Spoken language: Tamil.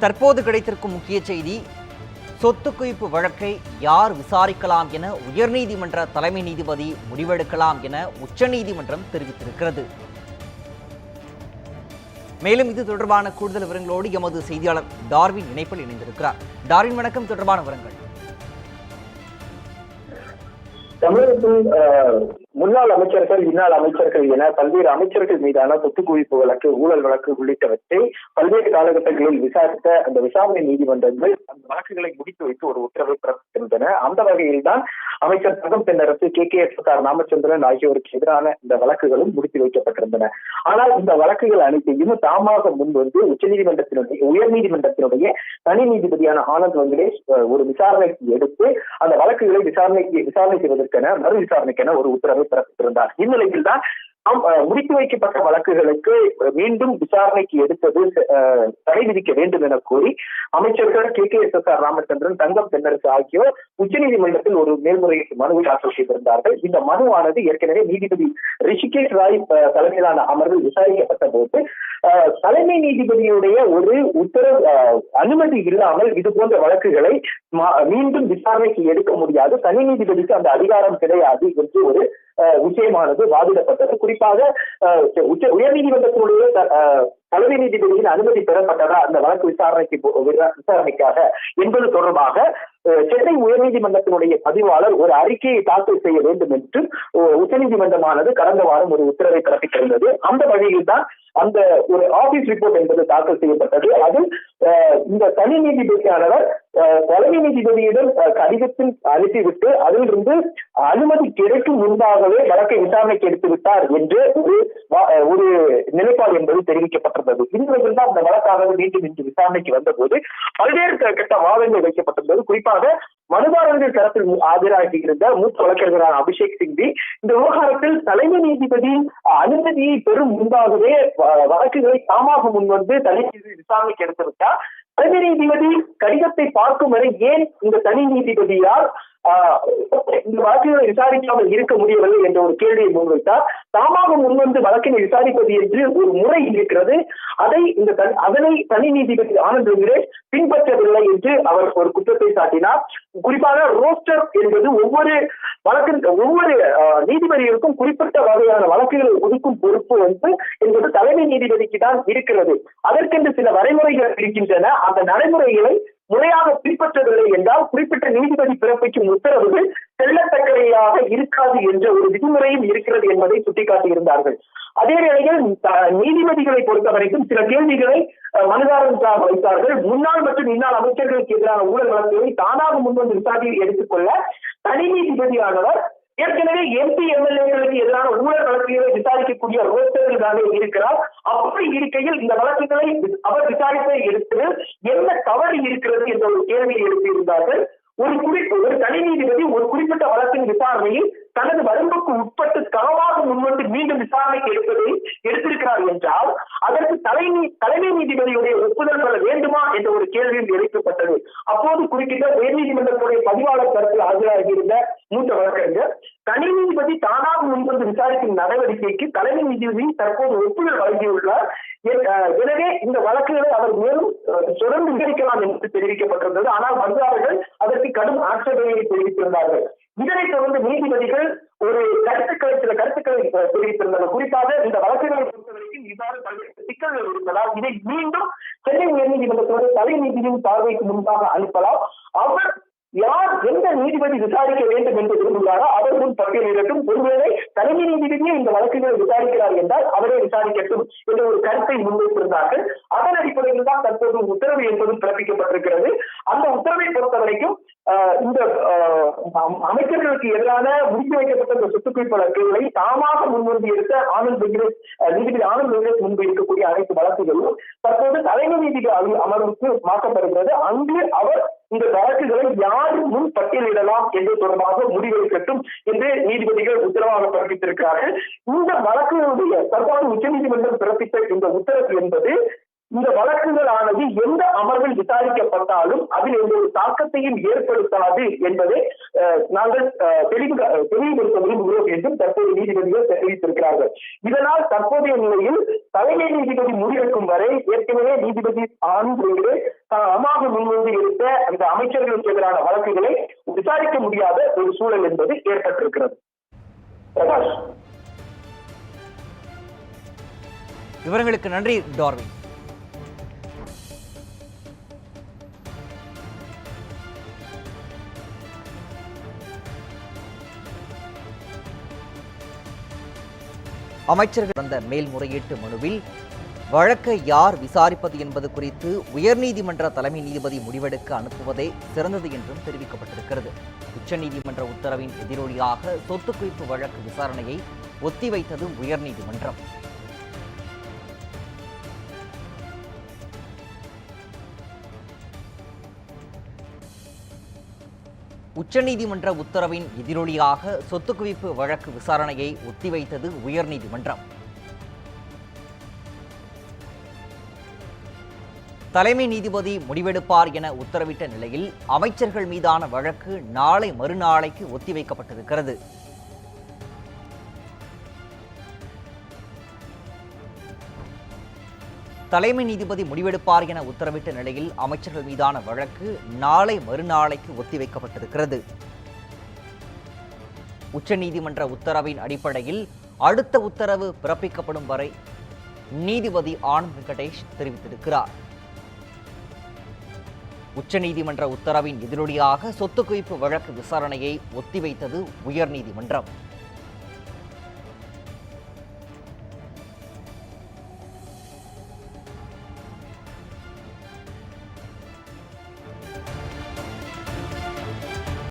தற்போது கிடைத்திருக்கும் முக்கிய செய்தி சொத்து குவிப்பு வழக்கை யார் விசாரிக்கலாம் என உயர்நீதிமன்ற தலைமை நீதிபதி முடிவெடுக்கலாம் என உச்சநீதிமன்றம் தெரிவித்திருக்கிறது. மேலும் இது தொடர்பான கூடுதல் விவரங்களோடு எமது செய்தியாளர் டார்வின் இணைப்பில் இணைந்திருக்கிறார். டார்வின் வணக்கம் தொடர்பான விவரங்கள். தமிழகத்தில் முன்னாள் அமைச்சர்கள் இன்னாள் அமைச்சர்கள் என பல்வேறு அமைச்சர்கள் மீதான சொத்து குவிப்பு வழக்கு ஊழல் வழக்கு உள்ளிட்டவற்றை பல்வேறு காலகட்டங்களில் விசாரித்த அந்த விசாரணை நீதிமன்றங்கள் அந்த வழக்குகளை முடித்து வைத்து ஒரு உத்தரவை பிறப்பித்திருந்தன. அந்த வகையில் தான் அமைச்சர் Thangam Thennarasu K. K. S. R. Ramachandran ஆகியோருக்கு எதிரான இந்த வழக்குகளும் முடித்து வைக்கப்பட்டிருந்தன. ஆனால் இந்த வழக்குகள் அனைத்தையும் தாமாக முன் வந்து உச்சநீதிமன்றத்தினுடைய உயர்நீதிமன்றத்தினுடைய தனி நீதிபதியான ஆனந்த் வெங்கடேஷ் ஒரு விசாரணைக்கு எடுத்து அந்த வழக்குகளை விசாரணைக்கு விசாரணை செய்வதற்கென மறு விசாரணைக்கென ஒரு உத்தரவை பிறப்பித்திருந்தார். இந்நிலையில் தான் ஆம், முடித்து வைக்கப்பட்ட வழக்குகளுக்கு மீண்டும் விசாரணைக்கு எடுத்தது தடை விதிக்க வேண்டும் என கோரி அமைச்சர்கள் K. K. S. S. R. Ramachandran Thangam Thennarasu ஆகியோர் உச்சநீதிமன்றத்தில் ஒரு மேல்முறையீட்டு மனுவை தாக்கல் செய்திருந்தார்கள். இந்த மனுவானது ஏற்கனவே நீதிபதி ரிஷிகேஷ் ராய் தலைமையிலான அமர்வில் விசாரிக்கப்பட்ட போது தலைமை நீதிபதியுடைய ஒரு உத்தரவு அனுமதி இல்லாமல் இது போன்ற வழக்குகளை மா- மீண்டும் விசாரணைக்கு எடுக்க முடியாது. தனி நீதிபதிக்கு அந்த அதிகாரம் கிடையாது என்று ஒரு அஹ், விஷயமானது வாதிடப்பட்டது. குறிப்பாக அஹ், உச்ச உயர்நீதிமன்றத்தினுடைய தலைமை நீதிபதியின் அனுமதி பெறப்பட்டதா? அந்த வழக்கு விசாரணைக்கு போ- விசாரணைக்காக என்பது தொடர்பாக சென்னை உயர்நீதிமன்றத்தினுடைய பதிவாளர் ஒரு அறிக்கையை தாக்கல் செய்ய வேண்டும் என்று உச்சநீதிமன்றமானது கடந்த வாரம் ஒரு உத்தரவை பிறப்பித்திருந்தது. அந்த வழியில் தான் அந்த ஒரு ஆபீஸ் ரிப்போர்ட் என்பது தாக்கல் செய்யப்பட்டது. அதில் அஹ், இந்த தனி நீதிபதியானவர் தலைமை நீதிபதியிடம் கடிதத்தில் அனுப்பிவிட்டு அதிலிருந்து அனுமதி கிடைக்கும் முன்பாகவே வழக்கை விசாரணைக்கு எடுத்து விட்டார் என்று ஒரு ஒரு நிலைப்பாடு என்பது தெரிவிக்கப்பட்டிருந்தது. இந்த தான் அந்த வழக்கானது மீண்டும் இன்று விசாரணைக்கு வந்தபோது பல்வேறு கட்ட வாதங்கள் வைக்கப்பட்டிருந்தது. குறிப்பாக மனுதாரர்கள் தரப்பில் மு- மூத்த வழக்கறிஞரான அபிஷேக் சிங்வி இந்த விவகாரத்தில் தலைமை நீதிபதி அனுமதியை பெறும் முன்பாகவே வழக்குகளை தாமாக முன்வந்து தனி நீதிபதி விசாரணைக்கு எடுத்துவிட்டார். தலைமை நீதிபதி கடிதத்தை பார்க்கும் வரை ஏன் இந்த தனி நீதிபதியால் இந்த வழக்குகளை விசாரிக்காமல் இருக்க முடியவில்லை என்ற ஒரு கேள்வியை முன்வைத்தார். தாமாக முன்வந்து வழக்கினை விசாரிப்பது என்று ஒரு முறை இருக்கிறது. அதை இந்த தனி- அதனை தனி நீதிபதி ஆனந்த் வெங்கடேஷ் பின்பற்றவில்லை என்று அவர் ஒரு குற்றத்தை சாட்டினார். குறிப்பாக ரோஸ்டர் என்பது ஒவ்வொரு வழக்கின் ஒவ்வொரு நீதிபதிகளுக்கும் குறிப்பிட்ட வகையான வழக்குகளை ஒதுக்கும் பொறுப்பு வந்து என்பது தலைமை நீதிபதிக்கு தான் இருக்கிறது. அதற்கென்று சில வரைமுறைகள் இருக்கின்றன. அந்த நடைமுறைகளை முறையாக பின்பற்றவில்லை என்றால் குறிப்பிட்ட நீதிபதி பிறப்பிக்கும் உத்தரவுகள் செல்லத்தக்கவையாக இருக்காது என்ற ஒரு விதிமுறையும் இருக்கிறது என்பதை சுட்டிக்காட்டியிருந்தார்கள். அதே வேளையில் த- நீதிபதிகளை பொறுத்தவரைக்கும் சில கேள்விகளை அஹ், வைத்தார்கள். முன்னாள் மற்றும் இன்னாள் அமைச்சர்களுக்கு எதிரான ஊழல் வழக்குகளை தானாக முன்வந்து விசாரணையில் எடுத்துக்கொள்ள தனி நீதிபதியானவர் ஏற்கனவே எம்பி எம்எல்ஏக்களுக்கு எதிரான ஊழல் வழக்குகளை விசாரிக்கக்கூடிய ரோஸ்டர்களாக இருக்கிறார். அப்படி இருக்கையில் இந்த வழக்குகளை அவர் விசாரிப்பை எடுத்து என்ன தவறு இருக்கிறது என்ற ஒரு கேள்வியை எழுப்பியிருந்தார்கள். ஒரு குறிப்பு ஒரு தனி நீதிபதி ஒரு குறிப்பிட்ட வழக்கின் விசாரணையில் தனது வரம்புக்கு உட்பட்டு களவாக முன்வந்து மீண்டும் விசாரணைக்கு எடுப்பதை எடுத்திருக்கிறார் என்றால் அதற்கு தலைமை தலைமை நீதிபதியுடைய ஒப்புதல் பெற வேண்டுமா என்ற ஒரு கேள்வியும் எழுப்பப்பட்டது. அப்போது குறுக்கிட்ட உயர்நீதிமன்றத்துடைய பதிவாளர் தரப்பில் ஆஜராகியிருந்த மூத்த வழக்கறிஞர் தனி நீதிபதி தானாக முன்வந்து விசாரிக்கும் நடவடிக்கைக்கு தலைமை நீதிபதி தற்போது ஒப்புதல் வழங்கியுள்ளார். எனவே இந்த வழக்குகளை அவர் மேலும் தொடர்ந்து விசாரிக்கலாம் என்று தெரிவிக்கப்பட்டிருந்தது. ஆனால் மனுதாரர்கள் அதற்கு கடும் ஆட்சேபனையை தெரிவித்திருந்தார்கள். இதனைத் தொடர்ந்து நீதிபதிகள் ஒரு கருத்துக்களை சில கருத்துக்களை தெரிவித்திருந்தனர். குறிப்பாக இந்த வழக்குகளை பொறுத்தவரைக்கும் இவ்வாறு பல்வேறு சிக்கல்கள் இருந்ததால் இதை மீண்டும் சென்னை உயர்நீதிமன்றத்தோடு தலை நீதியின் பார்வைக்கு முன்பாக அனுப்பலாம். அவர் நீதிபதி விசாரிக்க வேண்டும் என்று விரும்புகிறாரோ அவர் முன் பட்டியலிடட்டும் ஒருவேளை தலைமை நீதிபதியே இந்த வழக்குகளை விசாரிக்கிறார் என்றால் அவரே விசாரிக்கட்டும் என்ற ஒரு கருத்தை முன்வைத்திருந்தார்கள். அதன் அடிப்படையில் தான் தற்போது உத்தரவு என்பதும் பிறப்பிக்கப்பட்டிருக்கிறது. அந்த உத்தரவை பொறுத்த வரைக்கும் ஆஹ், இந்த ஆஹ், அமைச்சர்களுக்கு எதிரான முடித்து வைக்கப்பட்ட இந்த சொத்துக்குவிப்பு வழக்குகளை தாமாக முன்வந்து எடுத்த ஆனந்த் வெங்கடேஷ் நீதிபதி ஆனந்த் வெங்கடேஷ் முன்பு இருக்கக்கூடிய அனைத்து வழக்குகளும் தற்போது தலைமை நீதிபதி அமர்வுக்கு மாற்றப்படுகிறது. அங்கு அவர் இந்த வழக்குகளை யார் முன் பட்டியலிடலாம் என்று தொடர்பாக முடிவெடுக்கட்டும் என்று நீதிபதிகள் உத்தரவாக பிறப்பித்திருக்கிறார்கள். இந்த வழக்குகளுடைய தற்போது உச்சநீதிமன்றம் பிறப்பித்த இந்த உத்தரவு என்பது இந்த வழக்குகளானது எந்த அமர்வில் விசாரிக்கப்பட்டாலும் அதில் எந்த ஒரு தாக்கத்தையும் ஏற்படுத்தாது என்பதை நாங்கள் தெளிவு தெளிவுபடுத்த விரும்புகிறோம் என்றும் தற்போது நீதிபதிகள் தெரிவித்திருக்கிறார்கள். இதனால் தற்போதைய நிலையில் தலைமை நீதிபதி முடிவெடுக்கும் வரை ஏற்கனவே நீதிபதி ஆண்களுக்கு அமாக முன்வந்து இருந்த அந்த அமைச்சர்களுக்கு எதிரான வழக்குகளை விசாரிக்க முடியாத ஒரு சூழல் என்பது ஏற்பட்டிருக்கிறது. பிரகாஷ். விவரங்களுக்கு நன்றி டார்வின். அமைச்சர்கள் வந்த மேல்முறையீட்டு மனுவில் வழக்கை யார் விசாரிப்பது என்பது குறித்து உயர்நீதிமன்ற தலைமை நீதிபதி முடிவெடுக்க அனுப்புவதே சிறந்தது என்றும் தெரிவிக்கப்பட்டிருக்கிறது. உச்சநீதிமன்ற உத்தரவின் எதிரொலியாக சொத்து குவிப்பு வழக்கு விசாரணையை ஒத்திவைத்தது உயர்நீதிமன்றம். உச்சநீதிமன்ற உத்தரவின் எதிரொலியாக சொத்து குவிப்பு வழக்கு விசாரணையை ஒத்திவைத்தது உயர்நீதிமன்றம். தலைமை நீதிபதி முடிவெடுப்பார் என உத்தரவிட்ட நிலையில் அமைச்சர்கள் மீதான வழக்கு நாளை மறுநாளைக்கு ஒத்திவைக்கப்பட்டிருக்கிறது. தலைமை நீதிபதி முடிவெடுப்பார் என உத்தரவிட்ட நிலையில் அமைச்சர்கள் மீதான வழக்கு நாளை மறுநாளைக்கு ஒத்திவைக்கப்பட்டிருக்கிறது. உச்சநீதிமன்ற உத்தரவின் அடிப்படையில் அடுத்த உத்தரவு பிறப்பிக்கப்படும் வரை நீதிபதி ஆனந்த் வெங்கடேஷ் தெரிவித்திருக்கிறார். உச்சநீதிமன்ற உத்தரவின் எதிரொலியாக சொத்து குவிப்பு வழக்கு விசாரணையை ஒத்திவைத்தது உயர்நீதிமன்றம்.